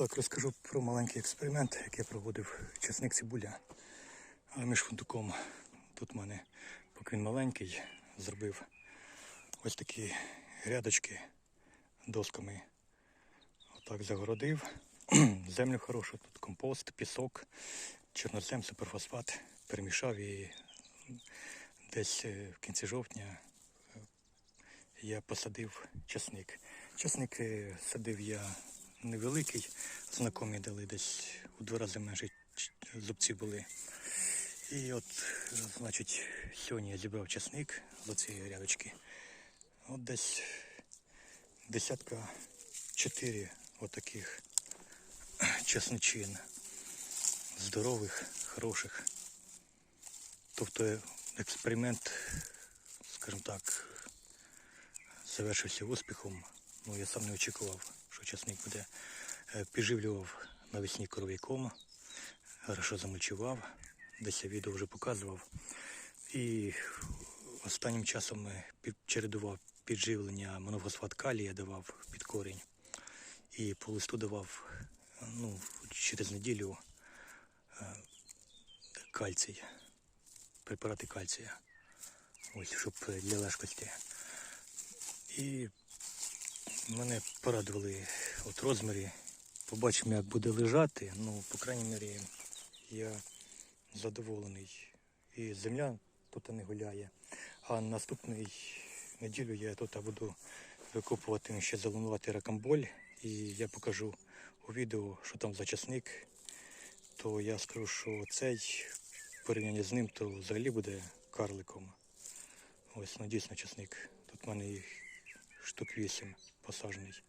Так, розкажу про маленький експеримент, який я проводив чесник цибуля. Між фундуком тут в мене, поки він маленький, зробив ось такі грядочки досками. Отак загородив. Землю хорошу, тут компост, пісок, чорнозем, суперфосфат. Перемішав і десь е, в кінці жовтня е, я посадив часник. Часник е, садив я невеликий, знайомі дали десь у два рази менше зубці були. І от, значить, сьогодні я зібрав часник з цієї рядочки. От десь десятка чотири отаких часничин. Здорових, хороших. Тобто експеримент, скажімо так, завершився успіхом. Ну, я сам не очікував, що буде. Е, Підживлював навесні коров'яком, хорошо замульчував, десь я відео вже показував. І останнім часом е, чередував підживлення монофосфат калія давав під корінь. І по листу давав ну, через неділю е, кальцій, препарати кальція. Ось, щоб для лежкості. І мене порадували от розмірі. Побачимо, як буде лежати. Ну, по крайній мірі, я задоволений. І земля тут не гуляє. А наступний неділю я тут буду викопувати ще залунувати ракамболь. І я покажу у відео, що там за часник. То я скажу, що цей в порівнянні з ним, то взагалі буде карликом. Ось, ну дійсно часник. Тут в мене їх штук 8 посаджений.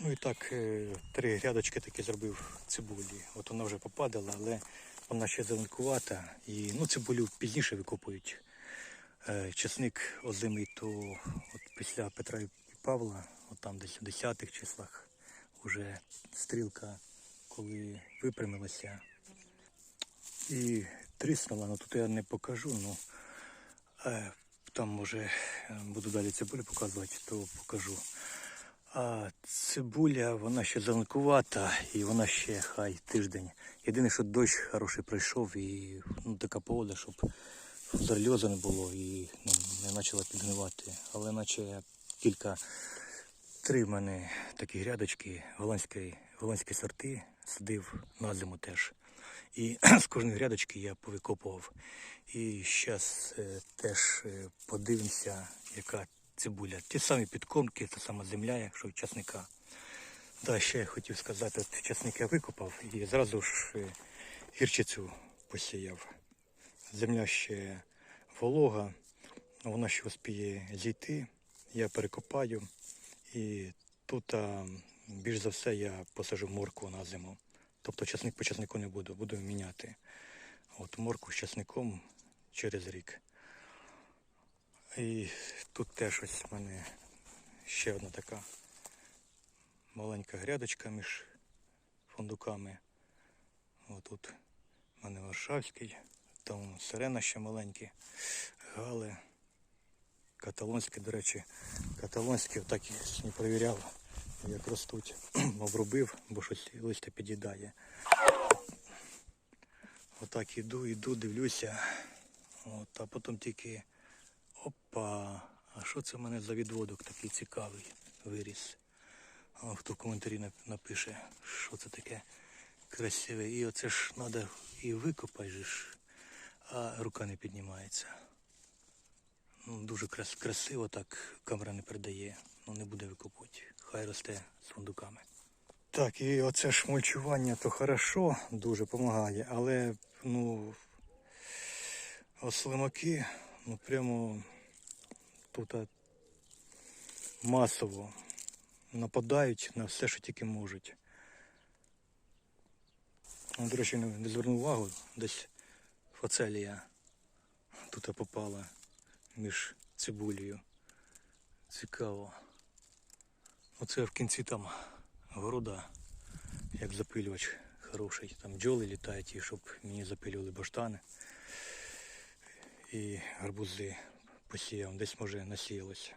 Ну і так, е, три грядочки такі зробив цибулі. От вона вже попадала, але вона ще зеленкувата. І ну, цибулю пізніше викопують. Е, Часник озимий, то от після Петра і Павла, от там десь у 10-х числах, вже стрілка, коли випрямилася. І тріснула, ну тут я не покажу, ну е, там може е, буду далі цибулю показувати, то покажу. А цибуля, вона ще зеленкувата і вона ще хай тиждень. Єдине, що дощ хороший пройшов і ну, така погода, щоб зарльоза не було і ну, не почала підгнивати. Але наче кілька три в мене такі грядочки, голландські, голландські сорти, садив на зиму теж. І з кожної грядочки я повикопував. І зараз теж е, подивимося, яка цибуля. Ті самі підкормки, та сама земля, якщо часника. Да, ще я хотів сказати, от часник я викопав і зразу ж е, гірчицю посіяв. Земля ще волога, вона ще успіє зійти. Я перекопаю. І тут більш за все я посажу моркву на зиму. Тобто часник по часнику не буду, буду міняти. От моркву з часником через рік. І тут теж ось в мене ще одна така маленька грядочка між фундуками. Отут в мене Варшавський, там сирена ще маленькі, гали, каталонські, до речі, каталонські отак я не перевіряв, як ростуть. Обробив, бо щось листя під'їдає. Отак іду, іду, дивлюся. От, а потім тільки опа, а що це в мене за відводок такий цікавий виріс? А хто в коментарі напише, що це таке красиве. І оце ж треба і викопати, а рука не піднімається. Ну, дуже крас- красиво так камера не передає. Ну не буде викопувати. Хай росте з. Так, і оце ж мульчування то хорошо, дуже допомагає, але ну ослимаки, ну прямо тут масово нападають на все, що тільки можуть. Ну, До речі, не звернув увагу, десь фацелія тут попала між цибулею. Цікаво. Оце в кінці там города, як запилювач хороший. Там бджоли літають, і щоб мені запилювали баштани. І гарбузи посіяв, десь може насіялося.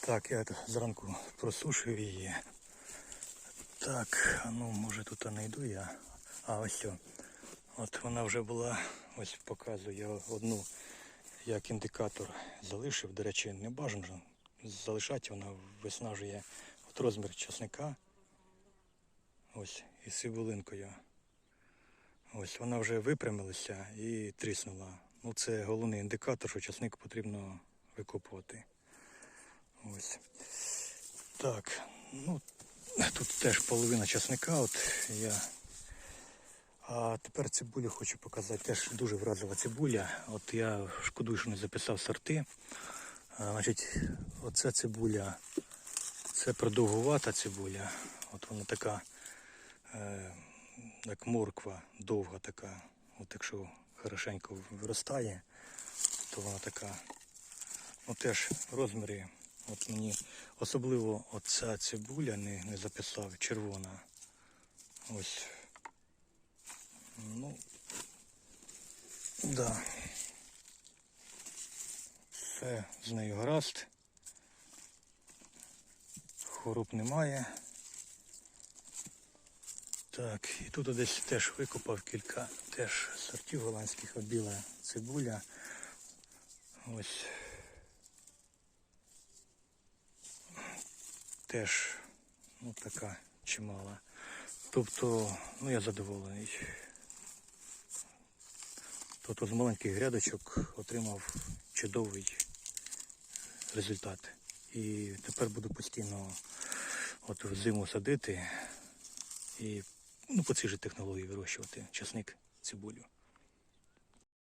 Так, я зранку просушив її. Так, ну може тут не йду я. А ось. О. От вона вже була, ось показую я одну як індикатор залишив. До речі, не бажано залишати, вона виснажує от розмір часника. Ось, із цибулинкою. Ось вона вже випрямилася і тріснула. Ну це головний індикатор, що часник потрібно викопувати. Ось. Так, ну тут теж половина часника. От я. А тепер цибулю хочу показати. Теж дуже вразила цибуля. От я шкодую, що не записав сорти. Значить, оця цибуля, це продовгувата цибуля. От вона така, е, як морква, довга така. От якщо хорошенько виростає, то вона така. Ну теж розміри. От мені особливо оця цибуля не, не записав, червона. Ось. Ну, да. Все з нею гаразд. Хвороб немає. Так, і тут десь теж викопав кілька теж сортів голландських, біла цибуля. Ось. Теж ну, така чимала. Тобто, ну я задоволений. Тобто з маленьких грядочок отримав чудовий результат. І тепер буду постійно от в зиму садити і ну, по цій же технології вирощувати часник, цибулю.